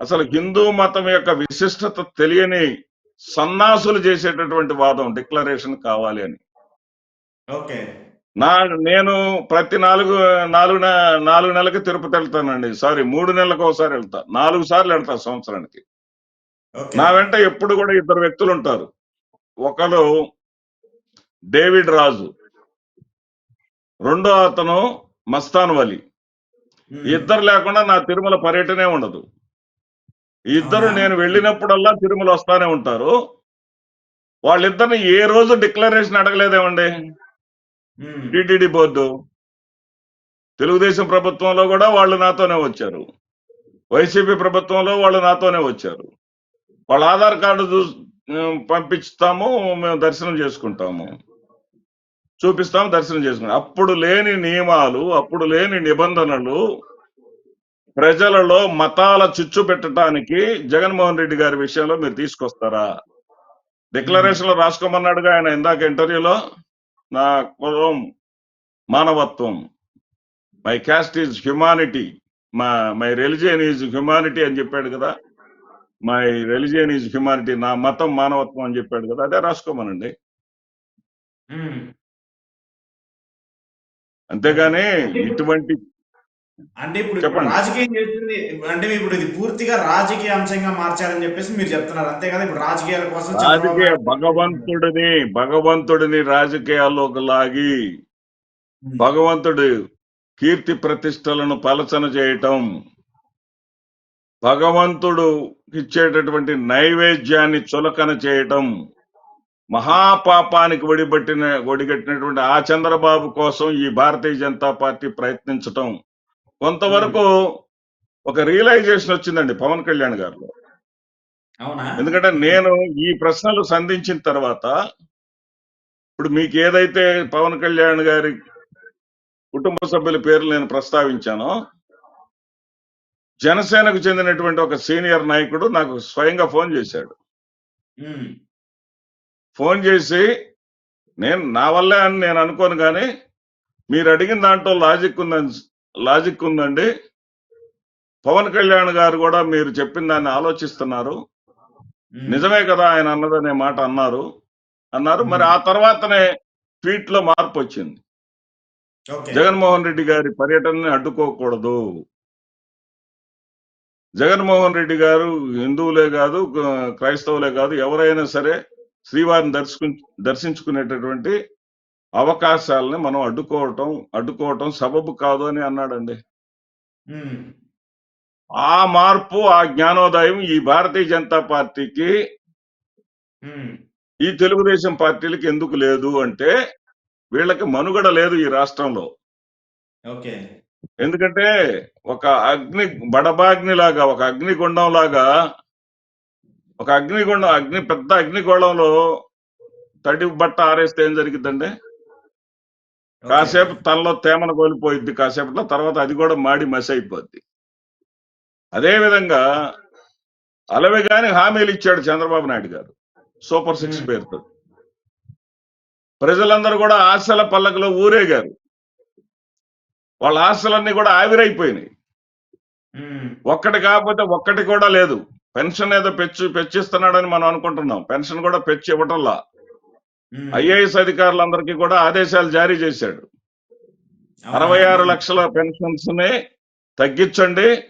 అసలు హిందూ మతం యొక్క విశిష్టత తెలియని సన్నాసులు చేసేటటువంటి వాదం డిక్లరేషన్ కావాలి అని. ఓకే. నా నేను ప్రతి నాలుగు నాలుగు నాలుగు నెలలకి తిరుపతి వెళ్తానండి. సారీ మూడు నెలలకు ఒకసారి వెళ్తా. నాలుగు సార్లు వెళ్తా సంవత్సరానికి. నా వెంట ఎప్పుడు కూడా ఇద్దరు వ్యక్తులు ఉంటారు. ఒకరు డేవిడ్ రాజు రెండో అతను మస్తాన్ వలి. ఇద్దరు లేకుండా నా తిరుమల పర్యటనే ఉండదు. ఇద్దరు? నేను వెళ్ళినప్పుడల్లా తిరుమల వస్తానే ఉంటారు. వాళ్ళిద్దరిని ఏ రోజు డిక్లరేషన్ అడగలేదేమండి. TTD board. తెలుగుదేశం ప్రభుత్వంలో కూడా వాళ్ళు నాతోనే వచ్చారు. వైసీపీ ప్రభుత్వంలో వాళ్ళు నాతోనే వచ్చారు. వాళ్ళ ఆధార్ కార్డు చూ పంపిస్తాము మేము దర్శనం చేసుకుంటాము. చూపిస్తాము దర్శనం చేసుకుంటాం అప్పుడు లేని నియమాలు అప్పుడు లేని నిబంధనలు ప్రజలలో మతాల చిచ్చు పెట్టడానికి జగన్మోహన్ రెడ్డి గారి విషయంలో మీరు తీసుకొస్తారా? డిక్లరేషన్లో రాసుకోమన్నాడుగా ఆయన ఇందాక ఇంటర్వ్యూలో నా కులం మానవత్వం. మై క్యాస్ట్ ఈజ్ హ్యుమానిటీ మా మై రిలిజియన్ ఈజ్ హ్యుమానిటీ అని చెప్పాడు కదా? మై రిలిజియన్ ఈజ్ హ్యుమానిటీ నా మతం మానవత్వం అని చెప్పాడు కదా? అదే రాసుకోమనండి. అంతేగాని ఇటువంటి అంటే ఇప్పుడు. రాజకీయం చేస్తుంది అంటే ఇప్పుడు ఇది పూర్తిగా రాజకీయ అంశంగా మార్చారని చెప్పేసి మీరు చెప్తున్నారు అంతే కదా ఇప్పుడు రాజకీయాల కోసం రాజకీయ భగవంతుడిని భగవంతుడిని రాజకీయాల్లోకి లాగి. భగవంతుడు కీర్తి ప్రతిష్టలను పలచన చేయటం భగవంతుడు ఇచ్చేటటువంటి నైవేద్యాన్ని చులకన చేయటం మహాపాపానికి ఒడిబట్టిన ఒడిగట్టినటువంటి ఆ చంద్రబాబు కోసం ఈ భారతీయ జనతా పార్టీ ప్రయత్నించటం కొంతవరకు ఒక రియలైజేషన్ వచ్చిందండి పవన్ కళ్యాణ్ గారిలో. అవునా? ఎందుకంటే నేను ఈ ప్రశ్నలు సంధించిన తర్వాత ఇప్పుడు మీకు ఏదైతే పవన్ కళ్యాణ్ గారి కుటుంబ సభ్యుల పేర్లు నేను ప్రస్తావించానో జనసేనకు చెందినటువంటి ఒక సీనియర్ నాయకుడు నాకు స్వయంగా ఫోన్ చేశాడు. ఫోన్ చేసి నేను నా వల్లే అని నేను అనుకోను కానీ మీరు అడిగిన దాంట్లో లాజిక్ ఉందని లాజిక్ ఉందండి. పవన్ కళ్యాణ్ గారు కూడా మీరు చెప్పిన దాన్ని ఆలోచిస్తున్నారు. నిజమే కదా ఆయన అన్నదనే మాట అన్నారు. అన్నారు. మరి ఆ తర్వాతనే ట్వీట్లో మార్పు వచ్చింది. జగన్మోహన్ రెడ్డి గారి పర్యటనని అడ్డుకోకూడదు. జగన్మోహన్ రెడ్డి గారు హిందువులే కాదు క్రైస్తవులే కాదు ఎవరైనా సరే శ్రీవారిని దర్శకు దర్శించుకునేటటువంటి అవకాశాలని మనం అడ్డుకోవటం అడ్డుకోవటం సబబు కాదు అని అన్నాడండి. ఆ మార్పు ఆ జ్ఞానోదయం ఈ భారతీయ జనతా పార్టీకి. ఈ తెలుగుదేశం పార్టీలకి ఎందుకు లేదు అంటే వీళ్ళకి మనుగడ లేదు ఈ రాష్ట్రంలో ఓకే ఎందుకంటే ఒక అగ్ని బడబాగ్ని లాగా ఒక అగ్నిగుండం లాగా ఒక అగ్నిగుండం అగ్ని పెద్ద అగ్నిగోళంలో తడి బట్ట ఆరేస్తే ఏం జరిగిద్దండి ఓకే. కాసేపు తనలో తేమను కోల్పోయిద్ది కాసేపట్లో తర్వాత అది కూడా మాడి మసి అయిపోద్ది అదే విధంగా అలవిగాని హామీలు ఇచ్చాడు చంద్రబాబు నాయుడు గారు సూపర్ సిక్స్. పేరుతో. ప్రజలందరూ కూడా ఆశల పల్లకలో ఊరేగారు. వాళ్ళ ఆశలన్నీ కూడా ఆవిరైపోయినాయి. ఒక్కటి కాకపోతే ఒక్కటి కూడా లేదు. పెన్షన్ ఏదో పెంచి పెంచిస్తున్నాడని మనం అనుకుంటున్నాం. పెన్షన్ కూడా పెంచి ఇవ్వటంలా. ఐఏఎస్ అధికారులందరికీ కూడా ఆదేశాలు జారీ చేశాడు? అరవై ఆరు లక్షల పెన్షన్స్ని తగ్గించండి.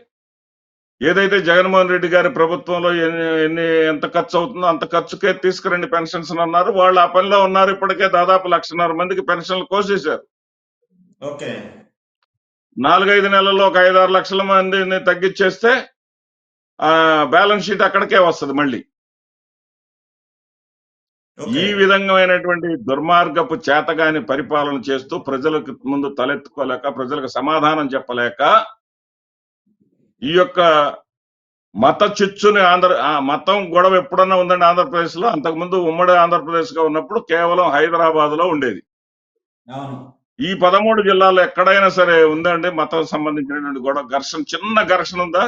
ఏదైతే జగన్మోహన్ రెడ్డి గారి ప్రభుత్వంలో ఎన్ని ఎన్ని ఎంత ఖర్చు అవుతుందో అంత ఖర్చుకే తీసుకురండి పెన్షన్స్ అని అన్నారు. వాళ్ళు ఆ పనిలో ఉన్నారు ఇప్పటికే దాదాపు లక్షన్నర మందికి పెన్షన్లు కోసేశారు. ఓకే. నాలుగైదు నెలల్లో ఒక ఐదు ఆరు లక్షల మందిని తగ్గించేస్తే ఆ బ్యాలెన్స్ షీట్ అక్కడికే వస్తుంది మళ్ళీ. ఈ విధమైనటువంటి దుర్మార్గపు చేతగాని పరిపాలన చేస్తూ ప్రజలకు ముందు తలెత్తుకోలేక ప్రజలకు సమాధానం చెప్పలేక ఈ యొక్క మత చిచ్చుని ఆంధ్ర ఆ మతం గొడవ ఎప్పుడన్నా ఉందండి ఆంధ్రప్రదేశ్లో అంతకుముందు ఉమ్మడి ఆంధ్రప్రదేశ్గా ఉన్నప్పుడు కేవలం హైదరాబాద్లో ఉండేది ఈ పదమూడు జిల్లాల్లో ఎక్కడైనా సరే ఉందండి మతం సంబంధించినటువంటి గొడవ. ఘర్షణ చిన్న ఘర్షణ ఉందా?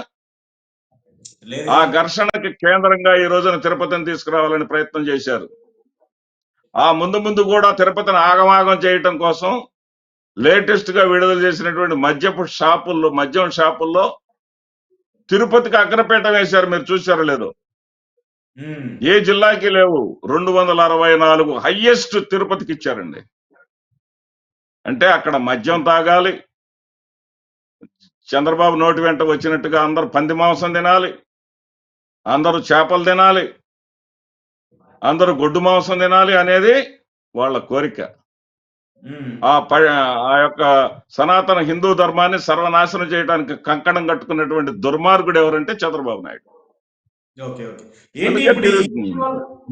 ఆ ఘర్షణకి కేంద్రంగా ఈ రోజున తిరుపతిని తీసుకురావాలని ప్రయత్నం చేశారు. ఆ ముందు ముందు కూడా తిరుపతిని ఆగమాగం చేయటం కోసం లేటెస్ట్గా విడుదల చేసినటువంటి మద్యపు షాపుల్లో మద్యం షాపుల్లో తిరుపతికి అగ్రపీఠ వేశారు. మీరు చూశారో లేదో? ఏ జిల్లాకి లేవు. రెండు వందల అరవై నాలుగు హయ్యెస్ట్ తిరుపతికి ఇచ్చారండి. అంటే అక్కడ మద్యం తాగాలి. చంద్రబాబు నోటి వెంట వచ్చినట్టుగా అందరు పంది మాంసం తినాలి. అందరూ చేపలు తినాలి. అందరూ గొడ్డు మాంసం తినాలి అనేది వాళ్ళ కోరిక. ఆ ప- ఆ యొక్క సనాతన హిందూ ధర్మాన్ని సర్వనాశనం చేయడానికి కంకణం కట్టుకున్నటువంటి దుర్మార్గుడు ఎవరంటే చంద్రబాబు నాయుడు. Okay okay. ఏంటి అందుకే ఇప్పుడు ఈ- తిరుగుతుంది.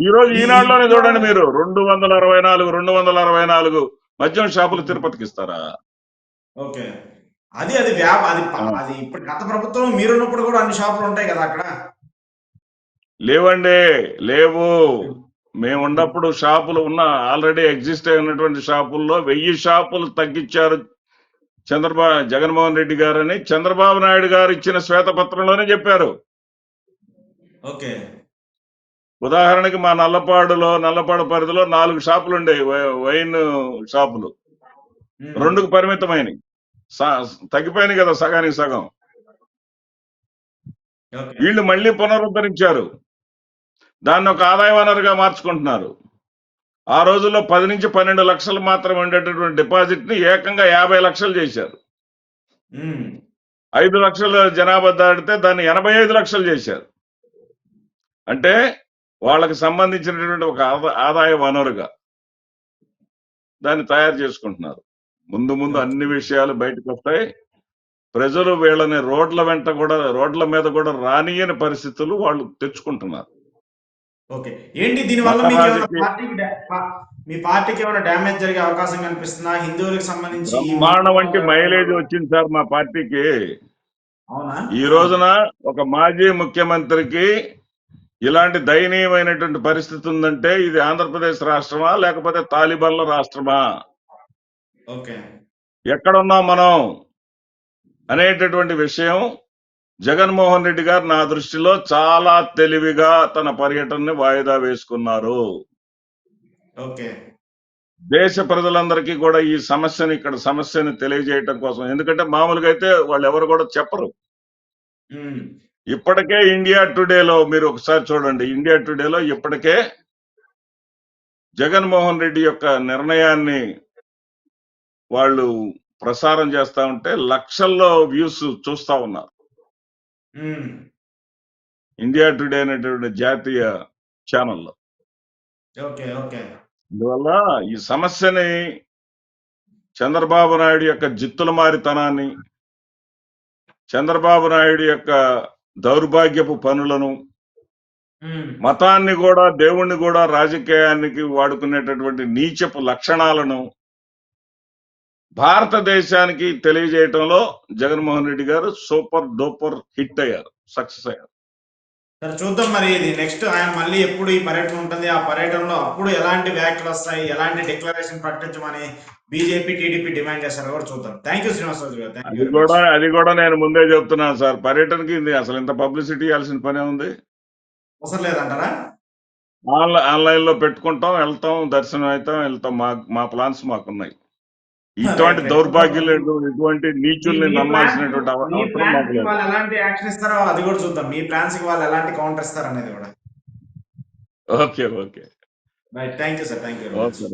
ఈ రోజు ఈనాడులోనే చూడండి మీరు రెండు వందల అరవై నాలుగు రెండు వందల అరవై నాలుగు మద్యం షాపులు తిరుపతికి ఇస్తారా? ఓకే. అది అది వ్యాప. అది ఇప్పుడు గత ప్రభుత్వం మీరున్నప్పుడు కూడా అన్ని షాపులు ఉంటాయి కదా అక్కడ? లేవండి లేవు. మేము ఉన్నప్పుడు షాపులు ఉన్న ఆల్రెడీ ఎగ్జిస్ట్ అయి ఉన్నటువంటి షాపుల్లో వెయ్యి షాపులు తగ్గించారు చంద్రబాబు జగన్మోహన్ రెడ్డి గారని చంద్రబాబు నాయుడు గారు ఇచ్చిన శ్వేతపత్రంలోనే చెప్పారు. ఓకే. ఉదాహరణకి మా నల్లపాడులో నల్లపాడు పరిధిలో నాలుగు షాపులు ఉండేవి. వైన్ షాపులు. రెండుకు పరిమితమైనవి తగ్గిపోయినాయి కదా సగానికి సగం. వీళ్ళు మళ్ళీ పునరుద్ధరించారు. దాన్ని ఒక ఆదాయ వనరుగా మార్చుకుంటున్నారు. ఆ రోజుల్లో పది నుంచి పన్నెండు లక్షలు మాత్రమే ఉండేటటువంటి డిపాజిట్ని ఏకంగా యాభై లక్షలు చేశారు. ఐదు లక్షల జనాభా దాటితే దాన్ని ఎనభై ఐదు లక్షలు చేశారు. అంటే వాళ్ళకి సంబంధించినటువంటి ఒక ఆదా- ఆదాయ వనరుగా దాన్ని తయారు చేసుకుంటున్నారు. ముందు ముందు అన్ని విషయాలు బయటకు వస్తాయి ప్రజలు వీళ్ళని రోడ్ల వెంట కూడా రోడ్ల మీద కూడా రానియని పరిస్థితులు వాళ్ళు తెచ్చుకుంటున్నారు. ఓకే. ఏంటి దీని వల్ల మీకు ఏమైనా మహారాజుకి- పార్టీకి డా- పా- మీ పార్టీకి ఏమైనా డ్యామేజ్ జరిగే అవకాశం కనిపిస్తుందా? హిందువులకు సంబంధించి బ్రహ్మాండం వంటి మైలేజ్ వచ్చింది సార్ మా పార్టీకి. అవునా? ఈ రోజున ఒక మాజీ ముఖ్యమంత్రికి ఇలాంటి దయనీయమైనటువంటి పరిస్థితి ఉందంటే ఇది ఆంధ్రప్రదేశ్ రాష్ట్రమా లేకపోతే తాలిబాన్ల రాష్ట్రమా? ఓకే. ఎక్కడున్నాం మనం అనేటటువంటి విషయం జగన్మోహన్ రెడ్డి గారు నా దృష్టిలో చాలా తెలివిగా తన పర్యటనని వాయిదా వేసుకున్నారు. ఓకే. దేశ ప్రజలందరికీ కూడా ఈ సమస్యని ఇక్కడ సమస్యని తెలియజేయటం కోసం. ఎందుకంటే మామూలుగా అయితే వాళ్ళు ఎవరు కూడా చెప్పరు. ఇప్పటికే ఇండియా టుడేలో మీరు ఒకసారి చూడండి. ఇండియా టుడేలో ఇప్పటికే జగన్మోహన్ రెడ్డి యొక్క నిర్ణయాన్ని వాళ్ళు ప్రసారం చేస్తా ఉంటే లక్షల్లో వ్యూస్ చూస్తా ఉన్నారు. ఇండియా టుడే అనేటువంటి జాతీయ ఛానల్లో. Okay okay. అందువల్ల ఈ సమస్యని చంద్రబాబు నాయుడు యొక్క జిత్తుల మారితనాన్ని చంద్రబాబు నాయుడు యొక్క దౌర్భాగ్యపు పనులను మతాన్ని కూడా దేవుణ్ణి కూడా రాజకీయానికి వాడుకునేటటువంటి నీచపు లక్షణాలను భారతదేశానికి తెలియజేయటంలో Jaganmohan Reddy garu super duper hit అయ్యారు సక్సెస్ అయ్యారు. సరే చూద్దాం మరి ఇది నెక్స్ట్. ఆయన మళ్ళీ ఎప్పుడు ఈ పర్యటన ఉంటుంది? ఆ పర్యటనలో అప్పుడు ఎలాంటి వ్యాఖ్యలు వస్తాయి? ఎలాంటి డిక్లరేషన్ ప్రకటించమని బీజేపీ టీడీపీ డిమాండ్ చేస్తారో కూడా చూద్దాం. థ్యాంక్ యూ శ్రీనివాసరాజు గారు. అది కూడా అది కూడా నేను ముందే చెప్తున్నాను సార్. పర్యటనకి ఇది అసలు ఇంత పబ్లిసిటీ ఇవ్వాల్సిన పనే ఉంది. అవసరం లేదంటారా? ఆన్లైన్ ఆన్లైన్లో పెట్టుకుంటాం వెళ్తాం దర్శనం అవుతాం వెళ్తాం. మా మా ప్లాన్స్ మాకున్నాయి. ఇటువంటి దౌర్భాగ్యులు ఇటువంటి నీచుల్ని నమ్మాల్సినటువంటి అవసరం మాకు లేదు. వాళ్ళు ఎలాంటి యాక్షన్ ఇస్తారో అది కూడా చూద్దాం. మీ ప్లాన్స్కి వాళ్ళు ఎలాంటి కౌంటర్ ఇస్తారు అనేది కూడా. Okay okay. Right thank you sir thank you okay